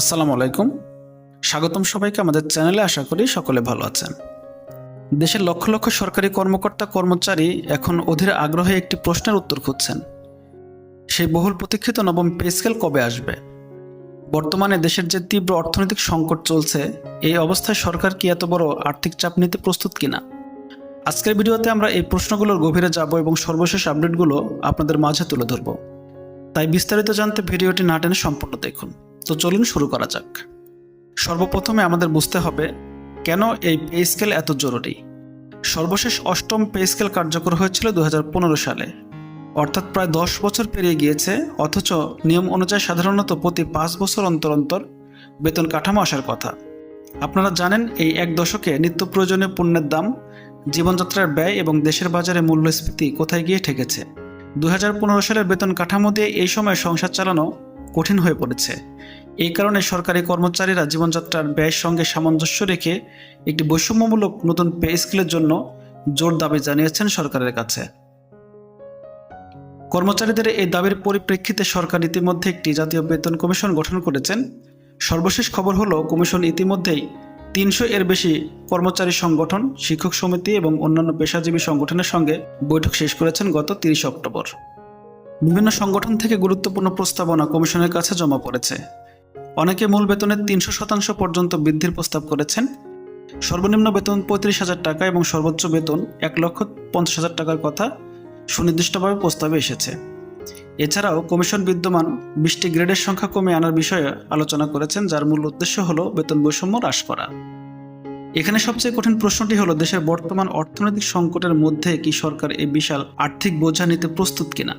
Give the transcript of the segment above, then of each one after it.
আসসালামু আলাইকুম। স্বাগতম সবাইকে আমাদের চ্যানেলে আশা করি সকলে ভালো আছেন। দেশের লক্ষ লক্ষ সরকারি কর্মকর্তা, কর্মচারী এখন অধীর আগ্রহে একটি প্রশ্নের উত্তর খুঁজছেন। সেই বহুল প্রতীক্ষিত নবম পে স্কেল কবে আসবে? বর্তমানে দেশের যে তীব্র অর্থনৈতিক সংকট চলছে, এই অবস্থায় সরকার কি এত বড় আর্থিক চাপ নিতে প্রস্তুত কিনা? আজকের ভিডিওতে আমরা এই প্রশ্নগুলোর গভীরে যাব এবং সর্বশেষ আপডেটগুলো আপনাদের মাঝে তুলে ধরব। তাই বিস্তারিত জানতে ভিডিওটি না টেনে সম্পূর্ণ দেখুন। তো চলুন শুরু করা যাক। সর্বপ্রথমে আমাদের বুঝতে হবে কেন এই পে স্কেল এত জরুরি। সর্বশেষ অষ্টম পে স্কেল কার্যকর হয়েছিল দুহাজার পনেরো সালে। অর্থাৎ প্রায় দশ বছর পেরিয়ে গিয়েছে, অথচ নিয়ম অনুযায়ী সাধারণত প্রতি পাঁচ বছর অন্তর অন্তর বেতন কাঠামো আসার কথা। আপনারা জানেন এই এক দশকে নিত্য প্রয়োজনীয় পণ্যের দাম, জীবনযাত্রার ব্যয় এবং দেশের বাজারে মূল্যস্ফীতি কোথায় গিয়ে ঠেকেছে? দুই হাজার পনেরো সালের বেতন কাঠামো দিয়ে এই সময় সংসার চালানো কঠিন হয়ে পড়েছে। এই কারণে সরকারি কর্মচারীরা জীবনযাত্রার ব্যয়ের সঙ্গে সামঞ্জস্য রেখে একটি বৈষম্যমূলক নতুন পে স্কেলের জন্য জোর দাবি জানিয়েছেন সরকারের কাছে। কর্মচারীদের এই দাবির পরিপ্রেক্ষিতে সরকার ইতিমধ্যে একটি জাতীয় বেতন কমিশন গঠন করেছেন। সর্বশেষ খবর হলো, কমিশন ইতিমধ্যেই তিনশো এর বেশি কর্মচারী সংগঠন, শিক্ষক সমিতি এবং অন্যান্য পেশাজীবী সংগঠনের সঙ্গে বৈঠক শেষ করেছেন গত তিরিশ অক্টোবর। বিভিন্ন সংগঠন থেকে গুরুত্বপূর্ণ প্রস্তাবনা কমিশনের কাছে জমা পড়েছে। অনেকে মূল বেতনের তিনশো শতাংশ পর্যন্ত বৃদ্ধির প্রস্তাব করেছেন। সর্বনিম্ন বেতন পঁয়ত্রিশ হাজার টাকা এবং সর্বোচ্চ বেতন এক লক্ষ পঞ্চাশ হাজার টাকার কথা সুনির্দিষ্টভাবে প্রস্তাবে এসেছে। এছাড়াও কমিশন বিদ্যমান বিশটি গ্রেডের সংখ্যা কমে আনার বিষয়ে আলোচনা করেছেন, যার মূল উদ্দেশ্য হল বেতন বৈষম্য হ্রাস করা। এখানে সবচেয়ে কঠিন প্রশ্নটি হলো, দেশের বর্তমান অর্থনৈতিক সংকটের মধ্যে কি সরকার এই বিশাল আর্থিক বোঝা নিতে প্রস্তুত কিনা?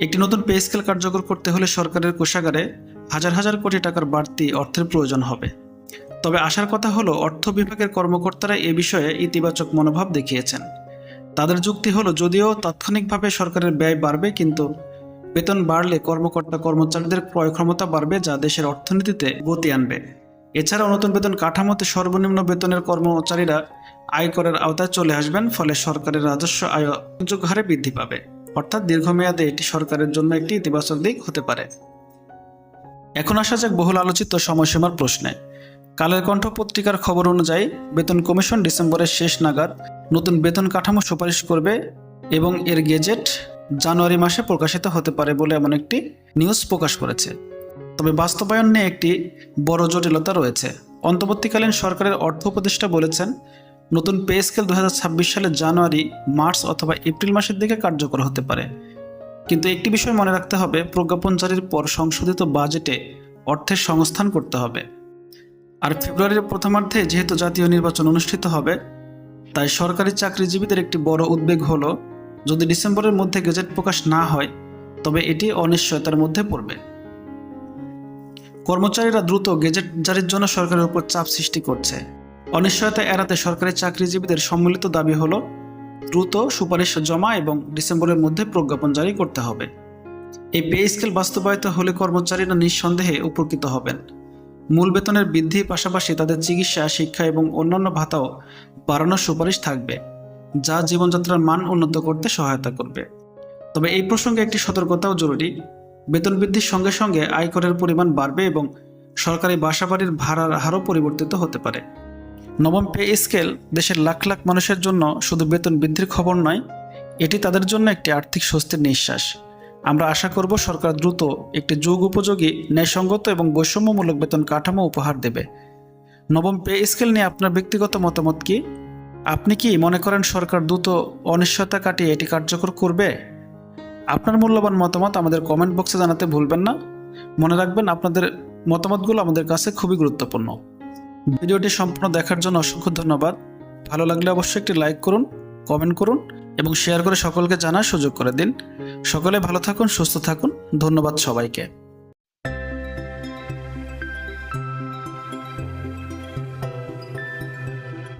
একটি নতুন পে স্কেল কার্যকর করতে হলে সরকারের কোষাগারে হাজার হাজার কোটি টাকার বাড়তি অর্থের প্রয়োজন হবে। তবে আসার কথা হলো, অর্থ বিভাগের কর্মকর্তারা এ বিষয়ে ইতিবাচক মনোভাব দেখিয়েছেন। তাদের যুক্তি হলো, যদিও তাৎক্ষণিকভাবে সরকারের ব্যয় বাড়বে, কিন্তু বেতন বাড়লে কর্মকর্তা কর্মচারীদের ক্রয় ক্ষমতা বাড়বে, যা দেশের অর্থনীতিতে গতি আনবে। এছাড়াও নতুন বেতন কাঠামোতে সর্বনিম্ন বেতনের কর্মচারীরা আয়করের আওতায় চলে আসবেন, ফলে সরকারের রাজস্ব আয় হারে বৃদ্ধি পাবে। অর্থাৎ দীর্ঘমেয়াদে এটি সরকারের জন্য একটি ইতিবাচক দিক হতে পারে। এখন আসা যাক বহুল আলোচিত সময়সীমার প্রশ্নে। কালের কণ্ঠ পত্রিকার খবর অনুযায়ী, বেতন কমিশন ডিসেম্বরের শেষ নাগাদ নতুন বেতন কাঠামো সুপারিশ করবে এবং এর গেজেট জানুয়ারি মাসে প্রকাশিত হতে পারে বলে এমন একটি নিউজ প্রকাশ করেছে। তবে বাস্তবায়ন নিয়ে একটি বড় জটিলতা রয়েছে। অন্তর্বর্তীকালীন সরকারের অর্থ উপদেষ্টা বলেছেন, নতুন পে স্কেল দু সালের জানুয়ারি, মার্চ অথবা এপ্রিল মাসের দিকে কার্যকর হতে পারে। কিন্তু একটি বিষয় মনে রাখতে হবে, প্রজ্ঞাপন জারির পর সংশোধিত বাজেটে অর্থের সংস্থান করতে হবে। আর ফেব্রুয়ারির প্রথমার্ধে যেহেতু জাতীয় নির্বাচন অনুষ্ঠিত হবে, তাই সরকারি চাকরিজীবীদের একটি বড় উদ্বেগ হলো, যদি ডিসেম্বরের মধ্যে গেজেট প্রকাশ না হয়, তবে এটি অনিশ্চয়তার মধ্যে পড়বে। কর্মচারীরা দ্রুত গেজেট জারির জন্য সরকারের উপর চাপ সৃষ্টি করছে। অনিশ্চয়তা এড়াতে সরকারি চাকরিজীবীদের সম্মিলিত দাবি হলো দ্রুত সুপারিশ জমা এবং ডিসেম্বরের মধ্যে প্রজ্ঞাপন জারি করতে হবে। এই পে স্কেল বাস্তবায়িত হলে কর্মচারীরা নিঃসন্দেহে উপকৃত হবেন। মূল বেতনের বৃদ্ধির পাশাপাশি তাদের চিকিৎসা, শিক্ষা এবং অন্যান্য ভাতাও বাড়ানোর সুপারিশ থাকবে, যা জীবনযাত্রার মান উন্নত করতে সহায়তা করবে। তবে এই প্রসঙ্গে একটি সতর্কতাও জরুরি। বেতন বৃদ্ধির সঙ্গে সঙ্গে আয়করের পরিমাণ বাড়বে এবং সরকারি বাসাবাড়ির ভাড়ার হারও পরিবর্তিত হতে পারে। নবম পে স্কেল দেশের লাখ লাখ মানুষের জন্য শুধু বেতন বৃদ্ধির খবর নয়, এটি তাদের জন্য একটি আর্থিক স্বস্তির নিঃশ্বাস। আমরা আশা করব সরকার দ্রুত একটি যুগ উপযোগী, ন্যায়সঙ্গত এবং বৈষম্যমূলক বেতন কাঠামো উপহার দেবে। নবম পে স্কেল নিয়ে আপনার ব্যক্তিগত মতামত কি? আপনি কি মনে করেন সরকার দ্রুত অনিশ্চয়তা কাটিয়ে এটি কার্যকর করবে? আপনার মূল্যবান মতামত আমাদের কমেন্ট বক্সে জানাতে ভুলবেন না। মনে রাখবেন, আপনাদের মতামতগুলো আমাদের কাছে খুবই গুরুত্বপূর্ণ। ভিডিওটি সম্পূর্ণ দেখার জন্য অসংখ্য ধন্যবাদ। ভালো লাগলে অবশ্যই একটি লাইক করুন, কমেন্ট করুন এবং শেয়ার করে সকলকে জানার সুযোগ করে দিন। সকলে ভালো থাকুন, সুস্থ থাকুন। ধন্যবাদ সবাইকে।